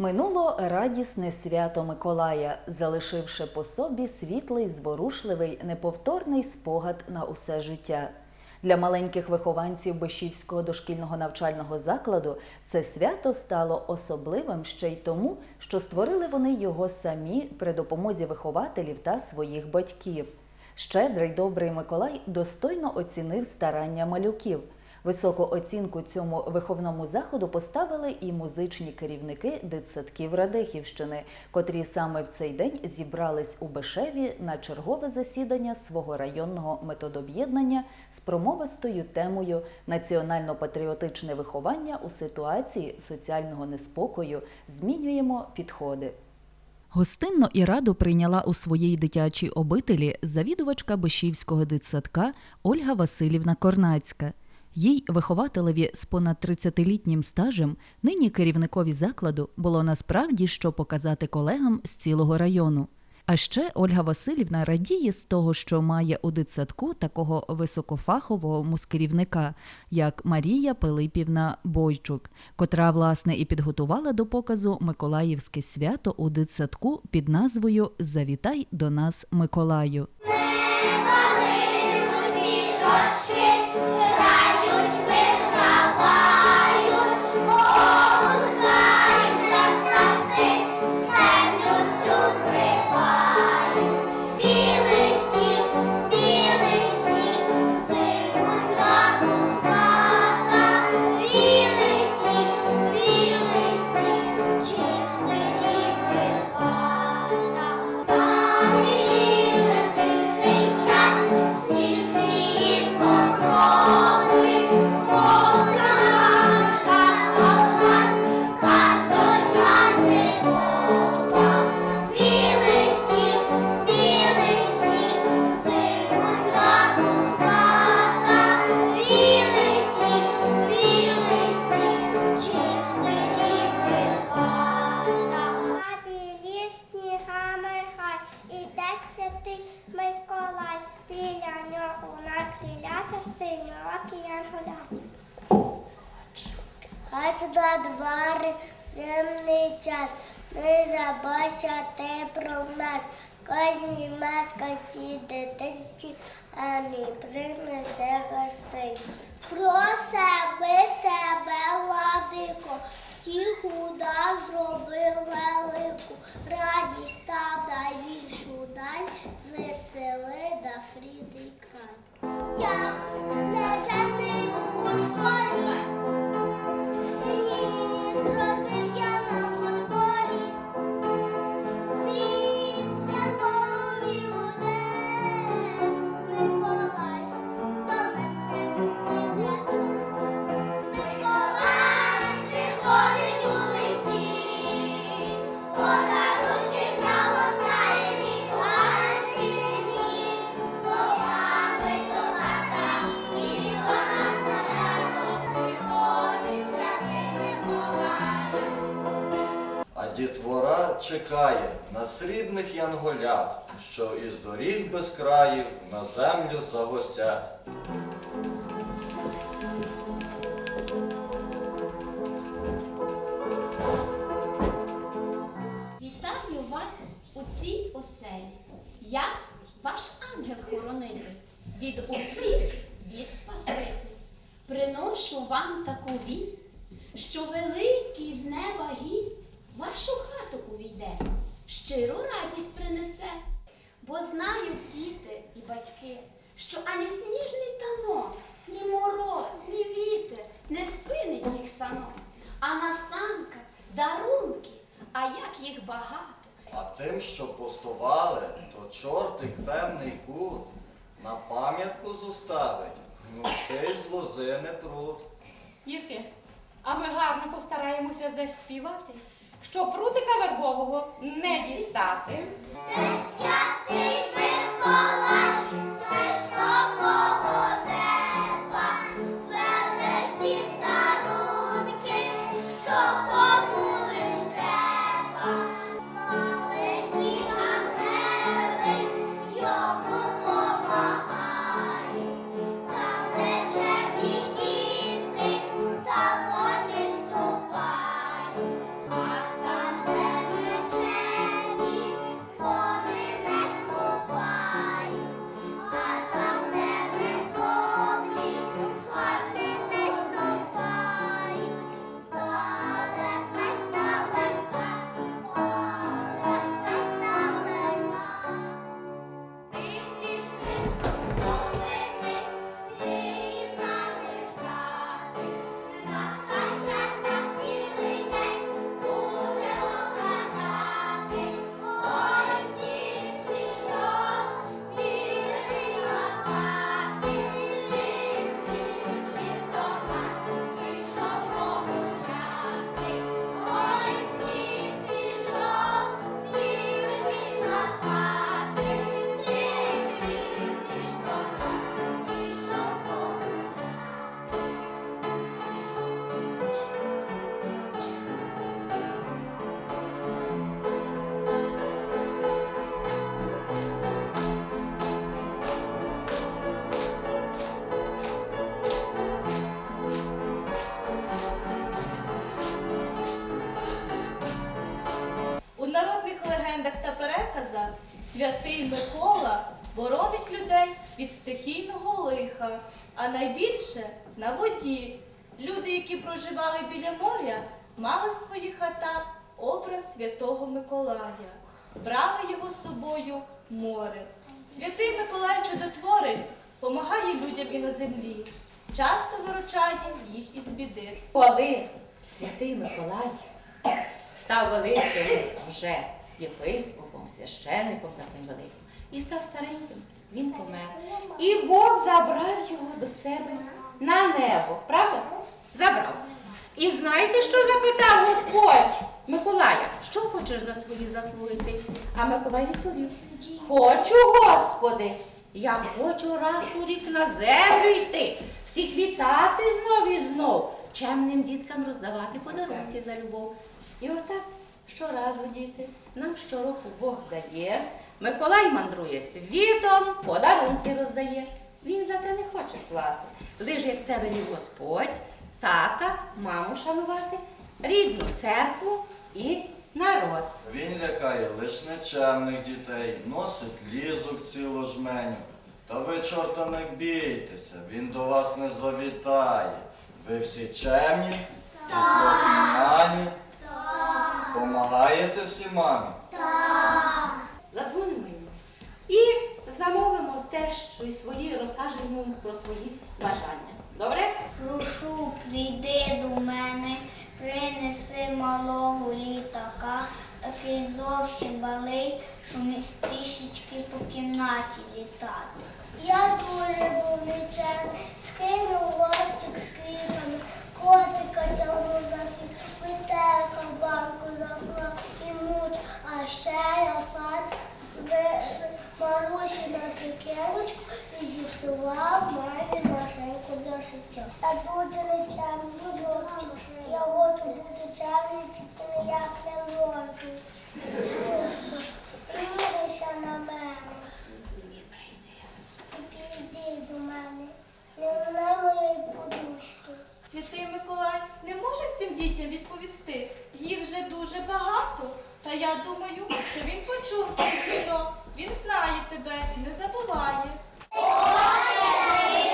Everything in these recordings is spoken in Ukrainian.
Минуло радісне свято Миколая, залишивши по собі світлий, зворушливий, неповторний спогад на усе життя. Для маленьких вихованців Бишівського дошкільного навчального закладу це свято стало особливим ще й тому, що створили вони його самі при допомозі вихователів та своїх батьків. Щедрий добрий Миколай достойно оцінив старання малюків. Високу оцінку цьому виховному заходу поставили і музичні керівники дитсадків Радехівщини, котрі саме в цей день зібрались у Бешеві на чергове засідання свого районного методоб'єднання з промовистою темою Національно-патріотичне виховання у ситуації соціального неспокою. Змінюємо підходи. Гостинно і радо прийняла у своїй дитячій обителі завідувачка Бишівського дитсадка Ольга Васильівна Корнацька. Їй, вихователеві з понад 30-літнім стажем, нині керівникові закладу було насправді що показати колегам з цілого району. А ще Ольга Васильівна радіє з того, що має у дитсадку такого високофахового мускерівника, як Марія Пилипівна Бойчук, котра, власне, і підготувала до показу Миколаївське свято у дитсадку під назвою Завітай до нас, Миколаю. Білий синьокі янголя. Хай на двори земний час, не забайся ти про нас. Кожній маскаті дитинці, а не принесе гостинці. Просимо тебе, владико, втіху да зроби велику, радість та дай більшу дай, звесели да фріди. Я навчений у школі, чекає на срібних янголят, що із доріг без країв на землю загостять. Вітаю вас у цій оселі. Я ваш ангел-хоронитель. Від усіх від Спасителя. Приношу вам таку вість, що великий з неба гість вашу хату увійде, щиру радість принесе. Бо знають діти і батьки, що ані сніжний танок, ні мороз, ні вітер не спинить їх санок. А на санках дарунки, а як їх багато. А тим, що пустували, то чортик темний кут на пам'ятку зоставить, гнучкий з лози не прут. Дітки, а ми гарно постараємося заспівати, щоб прутика вербового не дістати. Проживали біля моря, мали в своїх хатах образ святого Миколая, брали його з собою море. Святий Миколай Чудотворець помагає людям і на землі, часто виручає їх із біди. Коли святий Миколай став великим вже єпископом, священником таким великим, і став стареньким, він помер. І Бог забрав його до себе на небо, правда? Забрав. І знаєте, що запитав Господь Миколая? Що хочеш за свої заслуги ти? А Миколай відповів: Хочу, Господи, я хочу раз у рік на землю йти, всіх вітати знов і знов, чемним діткам роздавати подарунки за любов. І отак щоразу, діти, нам щороку Бог дає. Миколай мандрує світом, подарунки роздає. Він за те не хоче плати. Лиш як це велів Господь, тата, маму шанувати, рідну церкву і народ. Він лякає лиш нечемних дітей, носить лізок цілу жменю. Та ви, чорта, не бійтеся, він до вас не завітає. Ви всі чемні і слухняні. Помагаєте всі мамі? Задзвонимо йому. І замовимо теж щось свої, розкажемо йому про свої бажання. Добре? Прошу, прийди до мене, принеси малого літака, такий зовсім малий, що міг трішечки по кімнаті літати. Я дуже був нечемний, скинув лощик з квітами, котика тягнув за хвіст, витерка в банку заклав і муч, а ще я фат Марусі на сукеночку і зіпсував мамі машинку для шиття. Я дуже нечемний хлопчик. Я хочу бути чемним, тільки ніяк не можу. Примірися на мене. І підійди до мене. Не вона моєї подушки. Святий Миколай не може всім дітям відповісти. Їх же дуже багато. Та я думаю, що він почув цей дзвінок. Він знає тебе і не забуває. Хорони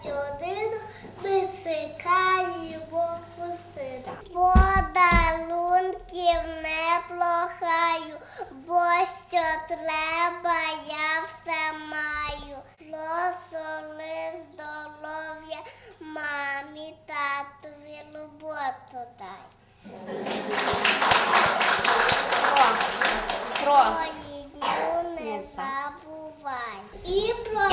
щодину, ми чекаємо пустити. Подарунків не прохаю, бо що треба, я все маю. Просоли здоров'я, мамі, татові роботу дай. Свої дню не забувай. І про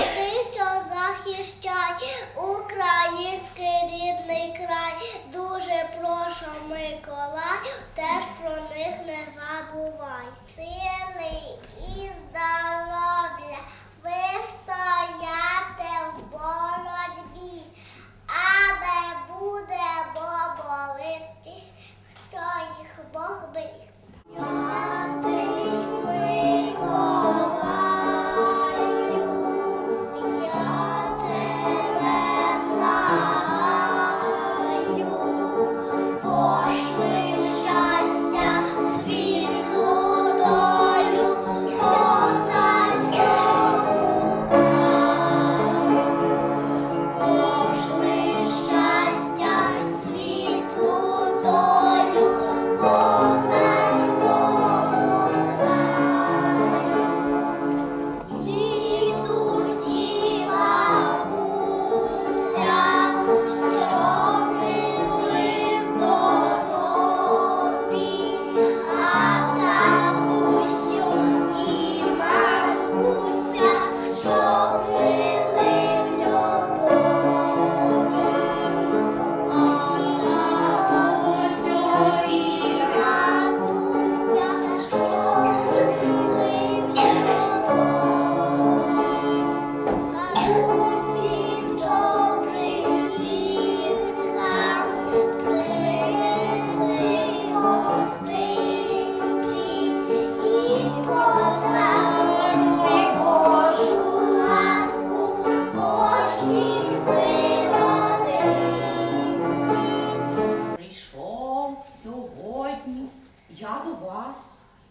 захищай український рідний край. Дуже прошу, Миколай, теж про них не забувай. Сили і здоров'я вистояти в боротьбі, не буде бо болитись, що їх Бог беріг.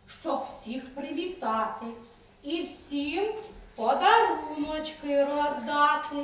Щоб всіх привітати і всім подаруночки роздати.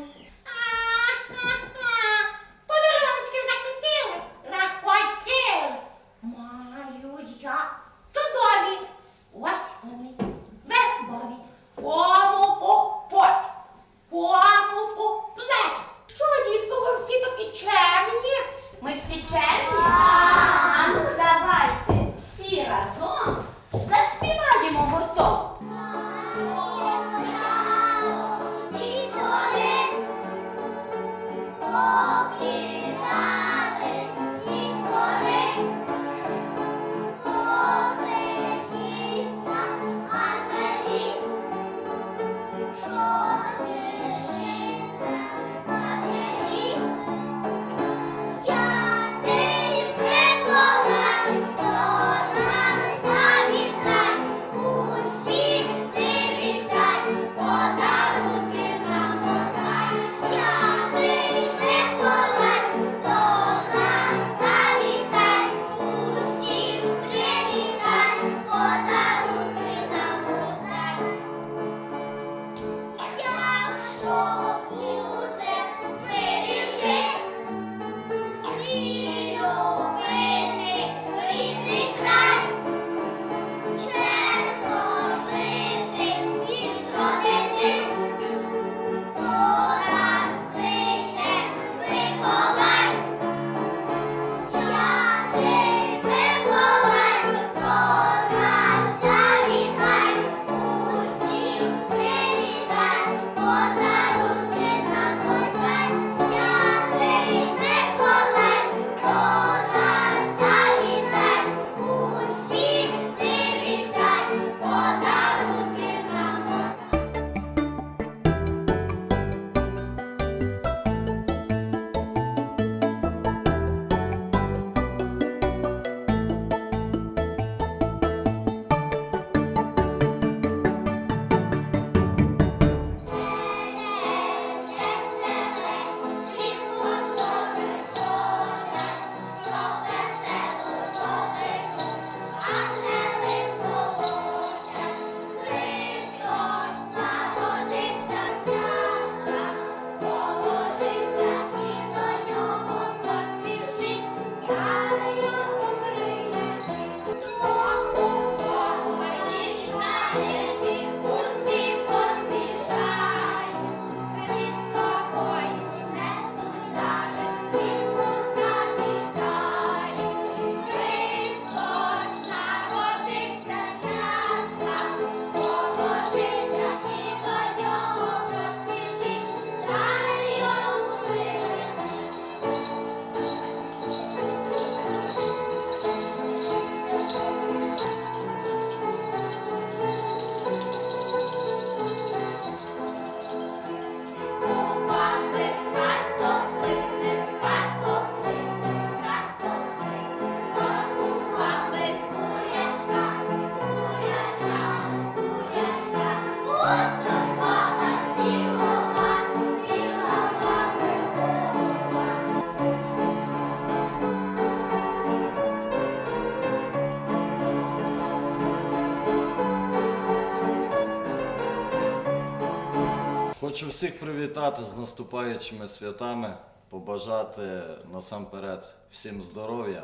Хочу всіх привітати з наступаючими святами, побажати насамперед всім здоров'я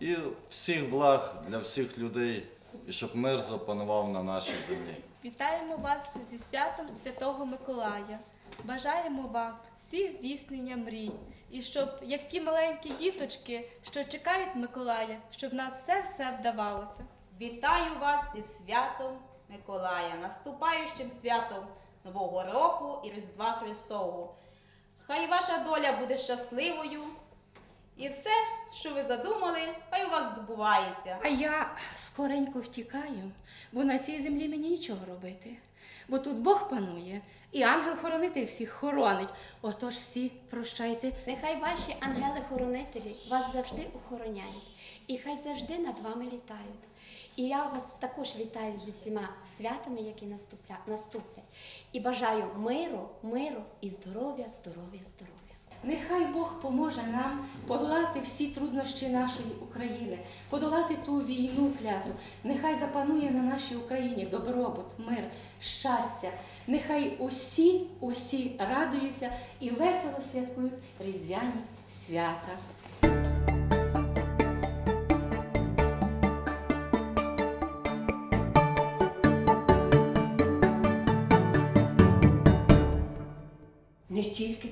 і всіх благ для всіх людей, і щоб мир запанував на нашій землі. Вітаємо вас зі святом Святого Миколая. Бажаємо вам всіх здійснення мрій. І щоб, як ті маленькі діточки, що чекають Миколая, щоб в нас все-все вдавалося. Вітаю вас зі святом Миколая, наступаючим святом Нового року і Різдва Христового. Хай ваша доля буде щасливою, і все, що ви задумали, хай у вас здобувається. А я скоренько втікаю, бо на цій землі мені нічого робити. Бо тут Бог панує, і ангел-хоронитель всіх хоронить. Отож всі прощайте. Нехай ваші ангели-хоронителі вас завжди охороняють, і хай завжди над вами літають. І я вас також вітаю зі всіма святами, які наступля- наступлять. І бажаю миру, миру і здоров'я, здоров'я, здоров'я. Нехай Бог поможе нам подолати всі труднощі нашої України, подолати ту війну кляту. Нехай запанує на нашій Україні добробут, мир, щастя. Нехай усі, усі радуються і весело святкують різдвяні свята.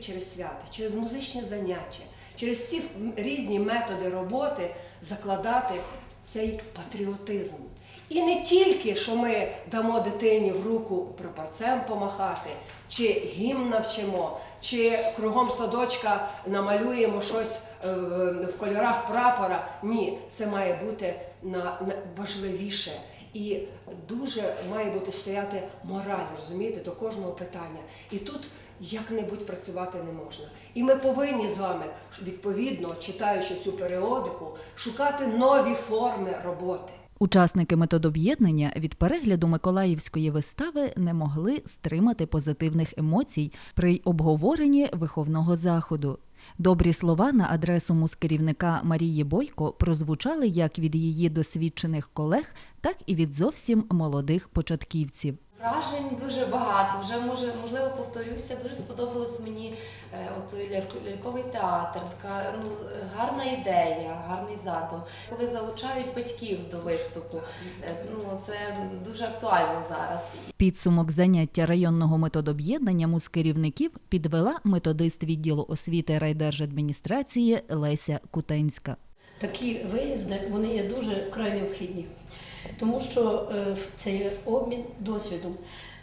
Через свята, через музичні заняття, через ці різні методи роботи закладати цей патріотизм. І не тільки, що ми дамо дитині в руку прапорцем помахати, чи гімн навчимо, чи кругом садочка намалюємо щось е, в кольорах прапора. Ні, це має бути на важливіше. І дуже має бути стояти мораль, розумієте, до кожного питання. І тут як-небудь працювати не можна. І ми повинні з вами, відповідно, читаючи цю періодику, шукати нові форми роботи. Учасники методоб'єднання від перегляду Миколаївської вистави не могли стримати позитивних емоцій при обговоренні виховного заходу. Добрі слова на адресу мускерівника Марії Бойко прозвучали як від її досвідчених колег, так і від зовсім молодих початківців. Вражень дуже багато. Вже може, можливо, повторюся. Дуже сподобалось мені е, от ляльковий театр. Така ну гарна ідея, гарний задум. Коли залучають батьків до виступу, е, ну це дуже актуально зараз. Підсумок заняття районного методоб'єднання мускерівників підвела методист відділу освіти райдержадміністрації Леся Кутенська. Такі виїзди вони є дуже вкрай необхідні, тому що е, це є обмін досвідом.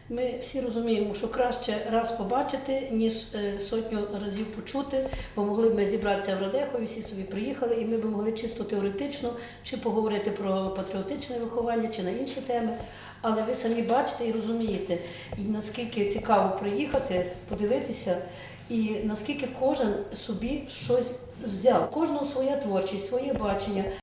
Ми всі розуміємо, що краще раз побачити, ніж е, сотню разів почути, бо могли б ми зібратися в Радехові, всі собі приїхали, і ми б могли чисто теоретично чи поговорити про патріотичне виховання, чи на інші теми. Але ви самі бачите і розумієте, і наскільки цікаво приїхати, подивитися, і наскільки кожен собі щось взяв. Кожного своя творчість, своє бачення.